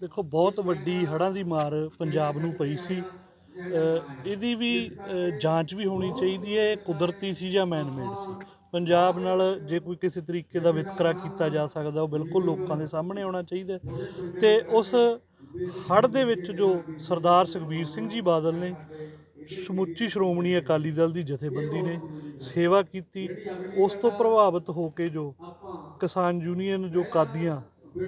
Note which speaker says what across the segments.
Speaker 1: ਦੇਖੋ, ਬਹੁਤ ਵੱਡੀ ਹੜ੍ਹਾਂ ਦੀ ਮਾਰ ਪੰਜਾਬ ਨੂੰ ਪਈ ਸੀ ਇਹਦੀ ਵੀ ਜਾਂਚ ਵੀ ਹੋਣੀ ਚਾਹੀਦੀ ਹੈ, ਇਹ ਕੁਦਰਤੀ ਸੀ ਜਾਂ ਮੈਨਮੇਡ ਸੀ ਪੰਜਾਬ ਨਾਲ ਜੇ ਕੋਈ ਕਿਸੇ ਤਰੀਕੇ ਦਾ ਵਿਤਕਰਾ ਕੀਤਾ ਜਾ ਸਕਦਾ, ਉਹ ਬਿਲਕੁਲ ਲੋਕਾਂ ਦੇ ਸਾਹਮਣੇ ਆਉਣਾ ਚਾਹੀਦਾ ਹੈ। ਤੇ ਉਸ ਹੜ੍ਹ ਦੇ ਵਿੱਚ ਜੋ ਸਰਦਾਰ ਸੁਖਬੀਰ ਸਿੰਘ ਜੀ ਬਾਦਲ ਨੇ, ਸਮੁੱਚੀ ਸ਼੍ਰੋਮਣੀ ਅਕਾਲੀ ਦਲ ਦੀ ਜਥੇਬੰਦੀ ਨੇ ਸੇਵਾ ਕੀਤੀ, ਉਸ ਤੋਂ ਪ੍ਰਭਾਵਿਤ ਹੋ ਕੇ ਜੋ ਕਿਸਾਨ ਯੂਨੀਅਨ, ਜੋ ਕਾਦੀਆਂ,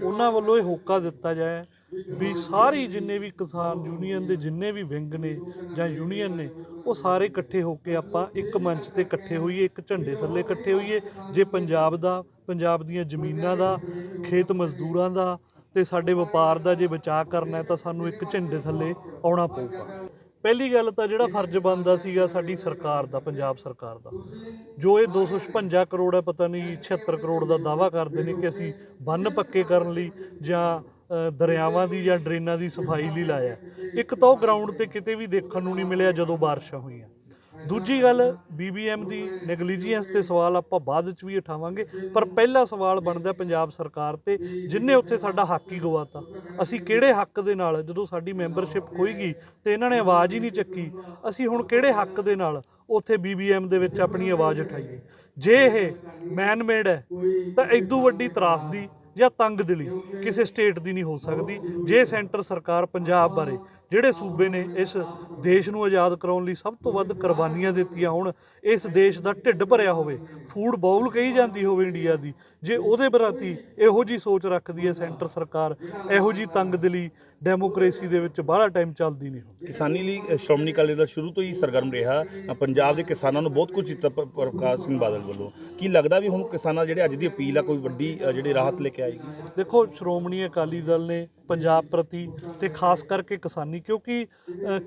Speaker 1: ਉਹਨਾਂ ਵੱਲੋਂ ਇਹ ਹੋਕਾ ਦਿੱਤਾ ਜਾਏ ਵੀ ਸਾਰੀ ਜਿੰਨੇ ਵੀ ਕਿਸਾਨ ਯੂਨੀਅਨ ਦੇ ਜਿੰਨੇ ਵੀ ਵਿੰਗ ਨੇ ਜਾਂ ਯੂਨੀਅਨ ਨੇ, ਉਹ ਸਾਰੇ ਇਕੱਠੇ ਹੋ ਕੇ ਆਪਾਂ ਇੱਕ ਮੰਚ ਤੇ ਇਕੱਠੇ ਹੋਈਏ, ਇੱਕ ਝੰਡੇ ਥੱਲੇ ਇਕੱਠੇ ਹੋਈਏ। ਜੇ ਪੰਜਾਬ ਦਾ, ਪੰਜਾਬ ਦੀਆਂ ਜ਼ਮੀਨਾਂ ਦਾ, ਖੇਤ ਮਜ਼ਦੂਰਾਂ ਦਾ ਤੇ ਸਾਡੇ ਵਪਾਰ ਦਾ ਜੇ ਬਚਾਅ ਕਰਨਾ ਹੈ ਤਾਂ ਸਾਨੂੰ ਇੱਕ ਝੰਡੇ ਥੱਲੇ ਆਉਣਾ ਪਊਗਾ। ਪਹਿਲੀ ਗੱਲ ਤਾਂ ਜਿਹੜਾ ਫਰਜ਼ ਬਣਦਾ ਸੀਗਾ ਸਾਡੀ ਸਰਕਾਰ ਦਾ, ਪੰਜਾਬ ਸਰਕਾਰ ਦਾ। ਜੋ ਇਹ 256 ਕਰੋੜ ਹੈ, ਪਤਾ ਨਹੀਂ 76 ਕਰੋੜ ਦਾ ਦਾਵਾ ਕਰਦੇ ਨੇ ਕਿ ਅਸੀਂ ਬੰਨ ਪੱਕੇ ਕਰਨ ਲਈ ਜਾਂ ਦਰਿਆਵਾਂ ਦੀ ਜਾਂ ਡਰੇਨਾਂ ਦੀ ਸਫ਼ਾਈ ਲਈ ਲਾਇਆ। ਇੱਕ ਤਾਂ ਉਹ ਗਰਾਊਂਡ ਤੇ ਕਿਤੇ ਵੀ ਦੇਖਣ ਨੂੰ ਨਹੀਂ ਮਿਲਿਆ ਜਦੋਂ ਬਾਰਿਸ਼ਾਂ ਹੋਈਆਂ। ਦੂਜੀ ਗੱਲ ਬੀਬੀਐਮ ਦੀ ਨੈਗਲੀਜੀਐਂਸ ਤੇ ਸਵਾਲ ਆਪਾਂ ਬਾਅਦ ਵਿੱਚ ਵੀ ਉਠਾਵਾਂਗੇ, ਪਰ ਪਹਿਲਾ ਸਵਾਲ ਬਣਦਾ ਪੰਜਾਬ ਸਰਕਾਰ ਤੇ, ਜਿੰਨੇ ਉੱਥੇ ਸਾਡਾ ਹੱਕ ਹੀ ਗਵਾਤਾ। ਅਸੀਂ ਕਿਹੜੇ ਹੱਕ ਦੇ ਨਾਲ, ਜਦੋਂ ਸਾਡੀ ਮੈਂਬਰਸ਼ਿਪ ਖੋਈਗੀ ਤੇ ਇਹਨਾਂ ਨੇ ਆਵਾਜ਼ ਹੀ ਨਹੀਂ ਚੱਕੀ, ਅਸੀਂ ਹੁਣ ਕਿਹੜੇ ਹੱਕ ਦੇ ਨਾਲ ਉੱਥੇ ਬੀਬੀਐਮ ਦੇ ਵਿੱਚ ਆਪਣੀ ਆਵਾਜ਼ ਉਠਾਈਏ? ਜੇ ਇਹ ਮੈਨ ਮੇਡ ਹੈ, ਤਾਂ ਇਦੋਂ ਵੱਡੀ ਤਰਾਸਦੀ ਜਾਂ ਤੰਗ ਦਿਲੀ ਕਿਸੇ ਸਟੇਟ ਦੀ ਨਹੀਂ ਹੋ ਸਕਦੀ। ਜੇ ਸੈਂਟਰ ਸਰਕਾਰ ਪੰਜਾਬ ਬਾਰੇ ਜਿਹੜੇ ਸੂਬੇ ਨੇ ਇਸ ਦੇਸ਼ ਨੂੰ ਆਜ਼ਾਦ ਕਰਾਉਣ ਲਈ ਸਭ ਤੋਂ ਵੱਧ ਕੁਰਬਾਨੀਆਂ ਦਿੱਤੀਆਂ ਹੋਣ ਇਸ ਦੇਸ਼ ਦਾ ਢਿੱਡ ਭਰਿਆ ਹੋਵੇ ਫੂਡ ਬਾਉਲ ਕਹੀ ਜਾਂਦੀ ਹੋਵੇ ਇੰਡੀਆ ਦੀ ਜੇ ਉਹਦੇ ਬਰਾਤੀ ਇਹੋ ਜੀ ਸੋਚ ਰੱਖਦੀ ਹੈ ਸੈਂਟਰ ਸਰਕਾਰ ਇਹੋ ਜੀ ਤੰਗ ਦਿਲੀ ਡੈਮੋਕ੍ਰੇਸੀ ਦੇ ਵਿੱਚ ਬਾਹਲਾ ਟਾਈਮ ਚੱਲਦੀ ਨਹੀਂ ਹੁੰਦੀ
Speaker 2: ਕਿਸਾਨੀ ਲਈ ਸ਼੍ਰੋਮਣੀ ਅਕਾਲੀ ਦਲ ਸ਼ੁਰੂ ਤੋਂ ਹੀ ਸਰਗਰਮ ਰਿਹਾ ਪੰਜਾਬ ਦੇ ਕਿਸਾਨਾਂ ਨੂੰ ਬਹੁਤ ਕੁਝ ਦਿੱਤਾ ਪ੍ਰਕਾਸ਼ ਸਿੰਘ ਬਾਦਲ ਵੱਲੋਂ। ਕੀ ਲੱਗਦਾ ਵੀ ਹੁਣ ਕਿਸਾਨਾਂ ਜਿਹੜੇ ਅੱਜ ਦੀ ਅਪੀਲ ਆ ਕੋਈ ਵੱਡੀ ਜਿਹੜੀ ਰਾਹਤ ਲੈ ਕੇ ਆਏਗੀ?
Speaker 1: ਦੇਖੋ ਸ਼੍ਰੋਮਣੀ ਅਕਾਲੀ ਦਲ ਨੇ ਪੰਜਾਬ ਪ੍ਰਤੀ ਤੇ ਖਾਸ ਕਰਕੇ ਕਿਸਾਨੀ, ਕਿਉਂਕਿ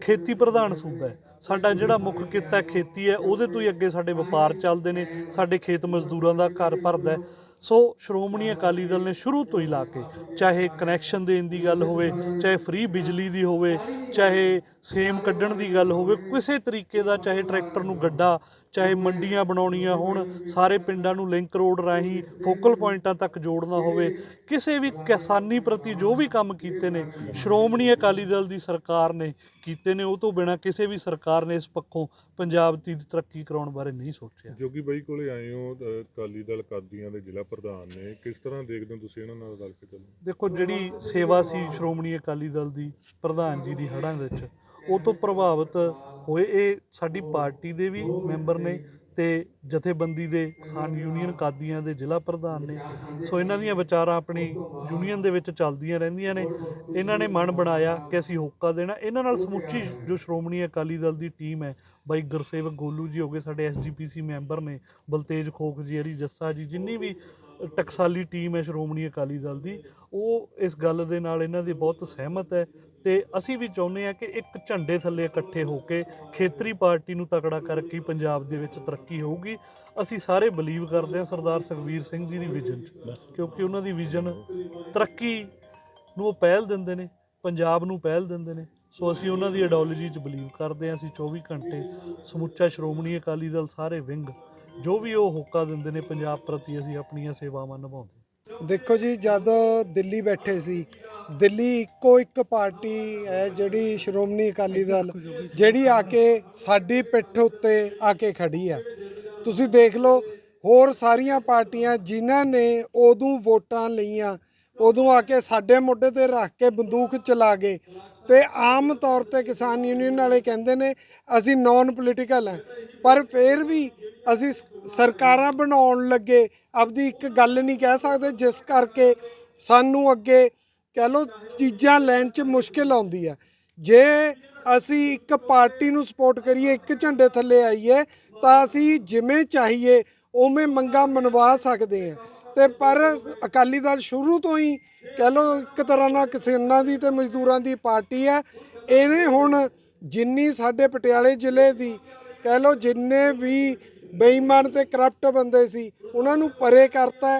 Speaker 1: ਖੇਤੀ ਪ੍ਰਧਾਨ ਸੂਬਾ ਹੈ। ਸਾਡਾ ਜਿਹੜਾ ਮੁੱਖ ਕਿੱਤਾ ਖੇਤੀ ਹੈ, ਉਹਦੇ ਤੋਂ ਹੀ ਅੱਗੇ ਸਾਡੇ ਵਪਾਰ ਚੱਲਦੇ ਨੇ, ਸਾਡੇ ਖੇਤ ਮਜ਼ਦੂਰਾਂ ਦਾ ਘਰ ਭਰਦਾ ਸੋ, ਸ਼੍ਰੋਮਣੀ ਅਕਾਲੀ ਦਲ ਨੇ ਸ਼ੁਰੂ ਤੋਂ ਹੀ ਲਾ ਕੇ, ਚਾਹੇ ਕਨੈਕਸ਼ਨ ਦੇਣ ਦੀ ਗੱਲ ਹੋਵੇ, ਚਾਹੇ ਫ੍ਰੀ ਬਿਜਲੀ ਦੀ ਹੋਵੇ, ਚਾਹੇ ਸੇਮ ਕੱਢਣ ਦੀ ਗੱਲ ਹੋਵੇ, ਕਿਸੇ ਤਰੀਕੇ ਦਾ ਚਾਹੇ ਟਰੈਕਟਰ ਨੂੰ ਗੱਡਾ ਚਾਹੇ ਮੰਡੀਆਂ ਬਣਾਉਣੀਆਂ ਹੋਣ ਸਾਰੇ ਪਿੰਡਾਂ ਨੂੰ ਲਿੰਕ ਰੋਡ ਰਾਹੀਂ ਫੋਕਲ ਪੁਆਇੰਟਾਂ ਤੱਕ ਜੋੜਨਾ ਹੋਵੇ ਕਿਸੇ ਵੀ ਕਿਸਾਨੀ ਪ੍ਰਤੀ ਜੋ ਵੀ ਕੰਮ ਕੀਤੇ ਨੇ ਸ਼੍ਰੋਮਣੀ ਅਕਾਲੀ ਦਲ ਦੀ ਸਰਕਾਰ ਨੇ ਕੀਤੇ ਨੇ ਉਹ ਤੋਂ ਬਿਨਾ ਕਿਸੇ ਵੀ ਸਰਕਾਰ ਨੇ ਇਸ ਪੱਖੋਂ ਪੰਜਾਬ ਦੀ ਤਰੱਕੀ ਕਰਾਉਣ ਬਾਰੇ ਨਹੀਂ ਸੋਚਿਆ।
Speaker 3: ਜੋਗੀ ਬਾਈ ਕੋਲੇ ਆਏ ਹੋ ਅਕਾਲੀ ਦਲ ਕਾਦੀਆਂ ਦੇ ਜ਼ਿਲ੍ਹਾ ਪ੍ਰਧਾਨ ਨੇ ਕਿਸ ਤਰ੍ਹਾਂ ਦੇਖਦੇ ਹੋ ਤੁਸੀਂ ਇਹਨਾਂ ਨਾਲ ਰਲ ਕੇ ਚੱਲੋ?
Speaker 1: ਦੇਖੋ ਜਿਹੜੀ ਸੇਵਾ ਸੀ ਸ਼੍ਰੋਮਣੀ ਅਕਾਲੀ ਦਲ ਦੀ ਪ੍ਰਧਾਨ ਜੀ ਦੀ ਹੜ੍ਹਾਂ ਵਿੱਚ ਉਹ ਤੋਂ ਪ੍ਰਭਾਵਿਤ ਹੋਏ ਇਹ ਸਾਡੀ ਪਾਰਟੀ ਦੇ ਵੀ ਮੈਂਬਰ ਨੇ ਤੇ ਜਥੇਬੰਦੀ ਦੇ ਕਿਸਾਨ ਯੂਨੀਅਨ ਕਾਦੀਆਂ ਦੇ ਜ਼ਿਲ੍ਹਾ ਪ੍ਰਧਾਨ ਨੇ। ਸੋ ਇਹਨਾਂ ਦੀਆਂ ਵਿਚਾਰਾਂ ਆਪਣੀ ਯੂਨੀਅਨ ਦੇ ਵਿੱਚ ਚੱਲਦੀਆਂ ਰਹਿੰਦੀਆਂ ਨੇ। ਇਹਨਾਂ ਨੇ ਮਨ ਬਣਾਇਆ ਕਿ ਅਸੀਂ ਹੋਕਾ ਦੇਣਾ। ਇਹਨਾਂ ਨਾਲ ਸਮੁੱਚੀ ਜੋ ਸ਼੍ਰੋਮਣੀ ਅਕਾਲੀ ਦਲ ਦੀ ਟੀਮ ਹੈ ਬਾਈ ਗੁਰਸੇਵਕ ਗੋਲੂ ਜੀ ਹੋਗੇ ਸਾਡੇ ਐਸਜੀਪੀਸੀ ਮੈਂਬਰ ਨੇ ਬਲਤੇਜ ਖੋਖ ਜੀ ਹਰੀ ਜੱਸਾ ਜੀ ਜਿੰਨੀ ਵੀ ਟਕਸਾਲੀ ਟੀਮ ਹੈ ਸ਼੍ਰੋਮਣੀ ਅਕਾਲੀ ਦਲ ਦੀ ਉਹ ਇਸ ਗੱਲ ਦੇ ਨਾਲ ਇਹਨਾਂ ਦੀ ਬਹੁਤ ਸਹਿਮਤ ਹੈ ਤੇ ਅਸੀਂ ਵੀ ਚਾਹੁੰਦੇ ਹਾਂ ਕਿ ਇੱਕ ਝੰਡੇ ਥੱਲੇ ਇਕੱਠੇ ਹੋ ਕੇ ਖੇਤਰੀ ਪਾਰਟੀ ਨੂੰ ਤਕੜਾ ਕਰਕੇ ਪੰਜਾਬ ਦੇ ਵਿੱਚ ਤਰੱਕੀ ਹੋਊਗੀ। ਅਸੀਂ ਸਾਰੇ ਬਲੀਵ ਕਰਦੇ ਹਾਂ ਸਰਦਾਰ ਸੁਖਬੀਰ ਸਿੰਘ ਜੀ ਦੀ ਵਿਜ਼ਨ 'ਚ, ਕਿਉਂਕਿ ਉਹਨਾਂ ਦੀ ਵਿਜ਼ਨ ਤਰੱਕੀ ਨੂੰ ਉਹ ਪਹਿਲ ਦਿੰਦੇ ਨੇ, ਪੰਜਾਬ ਨੂੰ ਪਹਿਲ ਦਿੰਦੇ ਨੇ। ਸੋ ਅਸੀਂ ਉਹਨਾਂ ਦੀ ਆਈਡੀਓਲੋਜੀ 'ਚ ਬਲੀਵ ਕਰਦੇ ਹਾਂ, ਅਸੀਂ 24 ਘੰਟੇ ਸਮੁੱਚਾ ਸ਼੍ਰੋਮਣੀ ਅਕਾਲੀ ਦਲ ਸਾਰੇ ਵਿੰਗ ਜੋ ਵੀ ਉਹ ਹੋਕਾ ਦਿੰਦੇ ਨੇ, ਪੰਜਾਬ ਪ੍ਰਤੀ ਅਸੀਂ ਆਪਣੀਆਂ ਸੇਵਾਵਾਂ ਨਿਭਾਉਂਦੇ
Speaker 4: ਦੇਖੋ ਜੀ, ਜਦ ਦਿੱਲੀ ਬੈਠੇ ਸੀ, ਦਿੱਲੀ ਇੱਕੋ ਇੱਕ ਪਾਰਟੀ ਹੈ ਜਿਹੜੀ ਸ਼੍ਰੋਮਣੀ ਅਕਾਲੀ ਦਲ, ਜਿਹੜੀ ਆ ਕੇ ਸਾਡੀ ਪਿੱਠ ਉੱਤੇ ਆ ਕੇ ਖੜੀ ਆ। ਤੁਸੀਂ ਦੇਖ ਲਓ, ਹੋਰ ਸਾਰੀਆਂ ਪਾਰਟੀਆਂ ਜਿਨ੍ਹਾਂ ਨੇ ਉਦੋਂ ਵੋਟਾਂ ਲਈਆਂ, ਉਦੋਂ ਆ ਕੇ ਸਾਡੇ ਮੋਢੇ ਤੇ ਰੱਖ ਕੇ ਬੰਦੂਕ ਚਲਾ ਗਏ ਤੇ ਆਮ ਤੌਰ ਤੇ ਕਿਸਾਨ ਯੂਨੀਅਨ ਵਾਲੇ ਕਹਿੰਦੇ ਨੇ, ਅਸੀਂ ਨਾਨ ਪੋਲੀਟੀਕਲ ਹੈ। ਪਰ ਫਿਰ ਵੀ ਅਸੀਂ ਸਰਕਾਰਾਂ ਬਣਾਉਣ ਲੱਗੇ, ਆਪਦੀ ਇੱਕ ਗੱਲ ਨਹੀਂ ਕਹਿ ਸਕਦੇ, ਜਿਸ ਕਰਕੇ ਸਾਨੂੰ ਅੱਗੇ ਕਹਿ ਲਓ ਚੀਜ਼ਾਂ ਲੈਣ 'ਚ ਮੁਸ਼ਕਿਲ ਆਉਂਦੀ ਹੈ ਜੇ ਅਸੀਂ ਇੱਕ ਪਾਰਟੀ ਨੂੰ ਸਪੋਰਟ ਕਰੀਏ, ਇੱਕ ਝੰਡੇ ਥੱਲੇ ਆਈਏ, ਤਾਂ ਅਸੀਂ ਜਿਵੇਂ ਚਾਹੀਏ, ਉਵੇਂ ਮੰਗਾਂ ਮਨਵਾ ਸਕਦੇ ਹਾਂ। ਤੇ ਪਰ ਅਕਾਲੀ ਦਲ ਸ਼ੁਰੂ ਤੋਂ ਹੀ ਕਹਿ ਲਓ ਇੱਕ ਤਰ੍ਹਾਂ ਨਾਲ ਕਿਸਾਨਾਂ ਦੀ ਤੇ ਮਜ਼ਦੂਰਾਂ ਦੀ ਪਾਰਟੀ ਹੈ। ਇਹਨੇ ਹੁਣ ਜਿੰਨੀ ਸਾਡੇ ਪਟਿਆਲੇ ਜ਼ਿਲ੍ਹੇ ਦੀ ਕਹਿ ਲਓ ਜਿੰਨੇ ਵੀ ਬੇਈਮਾਨ ਤੇ ਕਰਪਟ ਬੰਦੇ ਸੀ, ਉਹਨਾਂ ਨੂੰ ਪਰੇ ਕਰਤਾ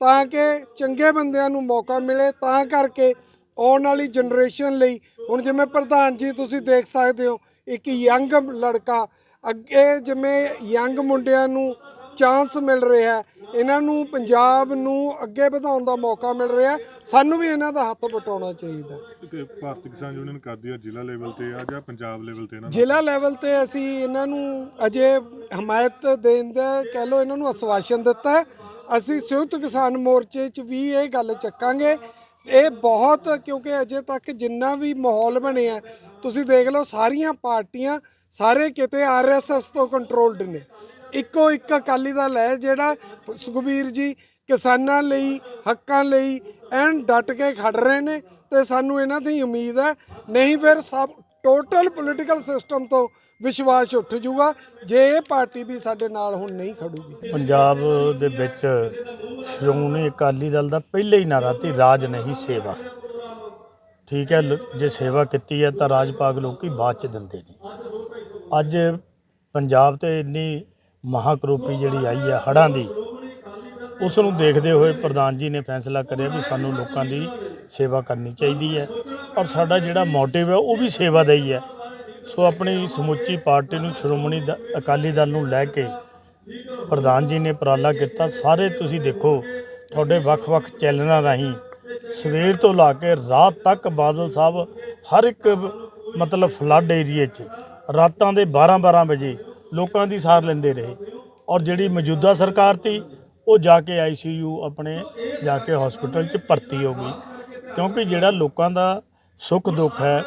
Speaker 4: ਤਾਂ ਕਿ ਚੰਗੇ ਬੰਦਿਆਂ ਨੂੰ ਮੌਕਾ ਮਿਲੇ, ਤਾਂ ਕਰਕੇ ਆਉਣ ਵਾਲੀ ਜਨਰੇਸ਼ਨ ਲਈ ਹੁਣ ਜਿਵੇਂ ਪ੍ਰਧਾਨ ਜੀ ਤੁਸੀਂ ਦੇਖ ਸਕਦੇ ਹੋ, ਇੱਕ ਯੰਗ ਲੜਕਾ ਅੱਗੇ ਜਿਵੇਂ ਯੰਗ ਮੁੰਡਿਆਂ ਨੂੰ ਚਾਂਸ ਮਿਲ ਰਿਹਾ ਇਹਨਾਂ ਨੂੰ ਪੰਜਾਬ ਨੂੰ ਅੱਗੇ ਵਧਾਉਣ ਦਾ ਮੌਕਾ ਮਿਲ ਰਿਹਾ ਸਾਨੂੰ ਵੀ ਇਹਨਾਂ ਦਾ ਹੱਥ ਵਟਾਉਣਾ ਚਾਹੀਦਾ
Speaker 3: ਭਾਰਤੀ ਕਿਸਾਨ ਯੂਨੀਅਨ ਕਰਦੀ ਆ ਜ਼ਿਲ੍ਹਾ ਲੈਵਲ ਤੇ ਆ ਜਾਂ ਪੰਜਾਬ ਲੈਵਲ ਤੇ ਇਹਨਾਂ ਦਾ?
Speaker 4: ਜ਼ਿਲ੍ਹਾ ਲੈਵਲ ਤੇ ਅਸੀਂ ਇਹਨਾਂ ਨੂੰ ਅਜੇ ਹਮਾਇਤ ਦੇਣ ਦਾ ਕਹਿ ਲਓ ਇਹਨਾਂ ਨੂੰ ਆਸ਼ਵਾਸਨ ਦਿੱਤਾ। ਅਸੀਂ ਸੰਯੁਕਤ ਕਿਸਾਨ ਮੋਰਚੇ 'ਚ ਵੀ ਇਹ ਗੱਲ ਚੱਕਾਂਗੇ। ਇਹ ਬਹੁਤ ਕਿਉਂਕਿ ਅਜੇ ਤੱਕ ਜਿੰਨਾ ਵੀ ਮਾਹੌਲ ਬਣਿਆ ਤੁਸੀਂ ਦੇਖ ਲਓ ਸਾਰੀਆਂ ਪਾਰਟੀਆਂ ਸਾਰੇ ਕਿਤੇ ਆਰਐਸਐਸ ਤੋਂ ਕੰਟਰੋਲਡ ਨੇ। ਇੱਕੋ ਇੱਕ ਅਕਾਲੀ ਦਲ ਹੈ ਜਿਹੜਾ ਸੁਖਬੀਰ ਜੀ ਕਿਸਾਨਾਂ ਲਈ, ਹੱਕਾਂ ਲਈ ਐਨ ਡਟ ਕੇ ਖੜ ਰਹੇ ਨੇ ਤੇ ਸਾਨੂੰ ਇਹਨਾਂ ਦੀ ਉਮੀਦ ਹੈ, ਨਹੀਂ ਫਿਰ ਸਭ ਟੋਟਲ ਪੋਲੀਟੀਕਲ ਸਿਸਟਮ ਤੋਂ ਵਿਸ਼ਵਾਸ ਉੱਠ ਜਾਊਗਾ ਜੇ ਇਹ ਪਾਰਟੀ ਵੀ ਸਾਡੇ ਨਾਲ ਹੁਣ ਨਹੀਂ ਖੜੂਗੀ।
Speaker 5: ਪੰਜਾਬ ਦੇ ਵਿੱਚ ਸ਼੍ਰੋਮਣੀ ਅਕਾਲੀ ਦਲ ਦਾ ਪਹਿਲੇ ਹੀ ਨਾਰਾ ਸੀ, ਰਾਜ ਨਹੀਂ ਸੇਵਾ। ਠੀਕ ਹੈ ਜੇ ਸੇਵਾ ਕੀਤੀ ਹੈ ਤਾਂ ਰਾਜ ਪਾਗ ਲੋਕੀ ਬਾਅਦ ਚ ਦਿੰਦੇ ਨੇ। ਅੱਜ ਪੰਜਾਬ ਤੇ ਇੰਨੀ ਮਹਾਕਰੋਪੀ ਜਿਹੜੀ ਆਈ ਹੈ ਹੜ੍ਹਾਂ ਦੀ, ਉਸ ਨੂੰ ਦੇਖਦੇ ਹੋਏ ਪ੍ਰਧਾਨ ਜੀ ਨੇ ਫੈਸਲਾ ਕਰਿਆ ਵੀ ਸਾਨੂੰ ਲੋਕਾਂ ਦੀ ਸੇਵਾ ਕਰਨੀ ਚਾਹੀਦੀ ਹੈ ਔਰ ਸਾਡਾ ਜਿਹੜਾ ਮੋਟਿਵ ਹੈ ਉਹ ਵੀ ਸੇਵਾ ਦਾ ਹੀ ਹੈ। ਸੋ ਆਪਣੀ ਸਮੁੱਚੀ ਪਾਰਟੀ ਨੂੰ ਸ਼੍ਰੋਮਣੀ ਦ- ਅਕਾਲੀ ਦਲ ਨੂੰ ਲੈ ਕੇ ਪ੍ਰਧਾਨ ਜੀ ਨੇ ਉਪਰਾਲਾ ਕੀਤਾ। ਸਾਰੇ ਤੁਸੀਂ ਦੇਖੋ, ਤੁਹਾਡੇ ਵੱਖ-ਵੱਖ ਚੈਨਲਾਂ ਰਾਹੀਂ ਸਵੇਰ ਤੋਂ ਲਾ ਕੇ ਰਾਤ ਤੱਕ ਬਾਦਲ ਸਾਹਿਬ ਹਰ ਇੱਕ ਮਤਲਬ ਫਲੱਡ ਏਰੀਏ 'ਚ ਰਾਤਾਂ ਦੇ 12-12 ਵਜੇ ਲੋਕਾਂ ਦੀ ਸਾਰ ਲੈਂਦੇ ਰਹੇ। ਔਰ ਜਿਹੜੀ ਮੌਜੂਦਾ ਸਰਕਾਰ ਤੀ ਉਹ ਜਾ ਕੇ ਆਈਸੀਯੂ ਆਪਣੇ, ਜਾ ਕੇ ਹਸਪੀਟਲ 'ਚ ਭਰਤੀ ਹੋ ਗਈ। ਕਿਉਂਕਿ ਜਿਹੜਾ ਲੋਕਾਂ ਦਾ ਸੁੱਖ ਦੁੱਖ ਹੈ,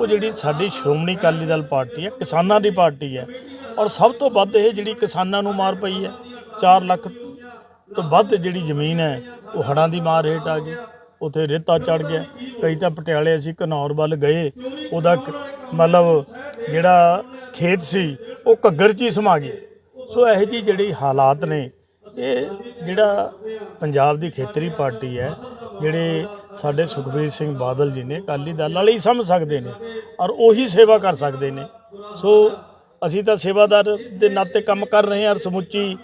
Speaker 5: ਉਹ ਜਿਹੜੀ ਸਾਡੀ ਸ਼੍ਰੋਮਣੀ ਅਕਾਲੀ ਦਲ ਪਾਰਟੀ ਹੈ, ਕਿਸਾਨਾਂ ਦੀ ਪਾਰਟੀ ਹੈ। ਔਰ ਸਭ ਤੋਂ ਵੱਧ ਇਹ ਜਿਹੜੀ ਕਿਸਾਨਾਂ ਨੂੰ ਮਾਰ ਪਈ ਹੈ 4 ਲੱਖ ਤੋਂ ਵੱਧ ਜਿਹੜੀ ਜ਼ਮੀਨ ਹੈ, ਉਹ ਹੜਾਂ ਦੀ ਮਾਰ ਹੇਠ ਆ ਗਈ। ਉਥੇ ਰੇਤਾ ਚੜ ਗਿਆ। ਕਈ ਤਾਂ ਪਟਿਆਲੇ ਅਸੀਂ ਘਨੌਰ ਵੱਲ ਗਏ। ਉਹਦਾ ਮਤਲਬ ਜਿਹੜਾ ਖੇਤ ਸੀ ਉਹ ਘੱਗਰ 'ਚ ਹੀ ਸਮਾ ਗਿਆ ਸੋ ਇਹੋ ਜਿਹੀ ਜਿਹੜੀ ਹਾਲਾਤ ਨੇ, ਇਹ ਜਿਹੜਾ ਪੰਜਾਬ ਦੀ ਖੇਤਰੀ ਪਾਰਟੀ ਹੈ, ਜਿਹੜੇ ਸਾਡੇ ਸੁਖਬੀਰ ਸਿੰਘ ਬਾਦਲ ਜੀ ਨੇ, ਅਕਾਲੀ ਦਲ ਵਾਲੇ ਹੀ ਸਮਝ ਸਕਦੇ ਨੇ ਔਰ ਉਹੀ ਸੇਵਾ ਕਰ ਸਕਦੇ ਨੇ। ਸੋ ਅਸੀਂ ਤਾਂ ਸੇਵਾਦਾਰ ਦੇ ਨਾਤੇ ਕੰਮ ਕਰ ਰਹੇ ਹਾਂ ਔਰ ਸਮੁੱਚੀ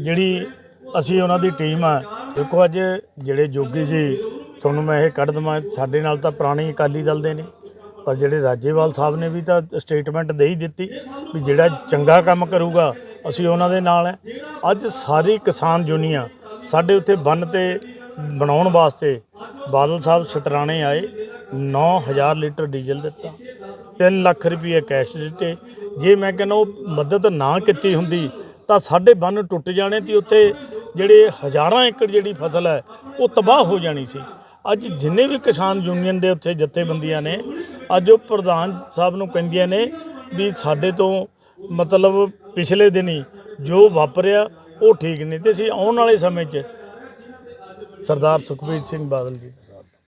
Speaker 5: ਜਿਹੜੀ ਅਸੀਂ ਉਹਨਾਂ ਦੀ ਟੀਮ ਆ। ਦੇਖੋ ਅੱਜ ਜਿਹੜੇ ਜੋਗੀ ਜੀ, ਤੁਹਾਨੂੰ ਮੈਂ ਇਹ ਕੱਢ ਦਵਾਂ, ਸਾਡੇ ਨਾਲ ਤਾਂ ਪੁਰਾਣੇ ਅਕਾਲੀ ਦਲ ਦੇ ਨੇ। ਪਰ ਜਿਹੜੇ ਰਾਜੇਵਾਲ ਸਾਹਿਬ ਨੇ ਵੀ ਤਾਂ ਸਟੇਟਮੈਂਟ ਦੇ ਹੀ ਦਿੱਤੀ ਵੀ ਜਿਹੜਾ ਚੰਗਾ ਕੰਮ ਕਰੂਗਾ, ਅਸੀਂ ਉਹਨਾਂ ਦੇ ਨਾਲ ਹੈ। ਅੱਜ ਸਾਰੀ ਕਿਸਾਨ ਦੁਨੀਆ ਸਾਡੇ ਉੱਤੇ ਬੰਨ ਤੇ ਬਣਾਉਣ ਵਾਸਤੇ ਬਾਦਲ ਸਾਹਿਬ ਸ਼ਤਰਾਣੇ ਆਏ 9000 ਲੀਟਰ ਡੀਜ਼ਲ ਦਿੱਤਾ 3 ਲੱਖ ਰੁਪਏ ਕੈਸ਼ ਦਿੱਤੇ। ਜੇ ਮੈਂ ਕਹਿੰਦਾ ਉਹ ਮਦਦ ਨਾ ਕੀਤੀ ਹੁੰਦੀ, ਤਾਂ ਸਾਡੇ ਬੰਨ ਟੁੱਟ ਜਾਣੇ ਤੇ ਉੱਥੇ ਜਿਹੜੇ ਹਜ਼ਾਰਾਂ ਏਕੜ ਜਿਹੜੀ ਫਸਲ ਹੈ, ਉਹ ਤਬਾਹ ਹੋ ਜਾਣੀ ਸੀ। ਅੱਜ ਜਿੰਨੇ ਵੀ ਕਿਸਾਨ ਯੂਨੀਅਨ ਦੇ ਉੱਥੇ ਜਥੇਬੰਦੀਆਂ ਨੇ, ਅੱਜ ਉਹ ਪ੍ਰਧਾਨ ਸਾਹਿਬ ਨੂੰ ਕਹਿੰਦੀਆਂ ਨੇ ਵੀ ਸਾਡੇ ਤੋਂ ਮਤਲਬ ਪਿਛਲੇ ਦਿਨੀ ਜੋ ਵਾਪਰਿਆ, ਉਹ ਠੀਕ ਨਹੀਂ ਤੇ ਅਸੀਂ ਆਉਣ ਵਾਲੇ ਸਮੇਂ 'ਚ ਸਰਦਾਰ ਸੁਖਬੀਰ ਸਿੰਘ ਬਾਦਲ ਜੀ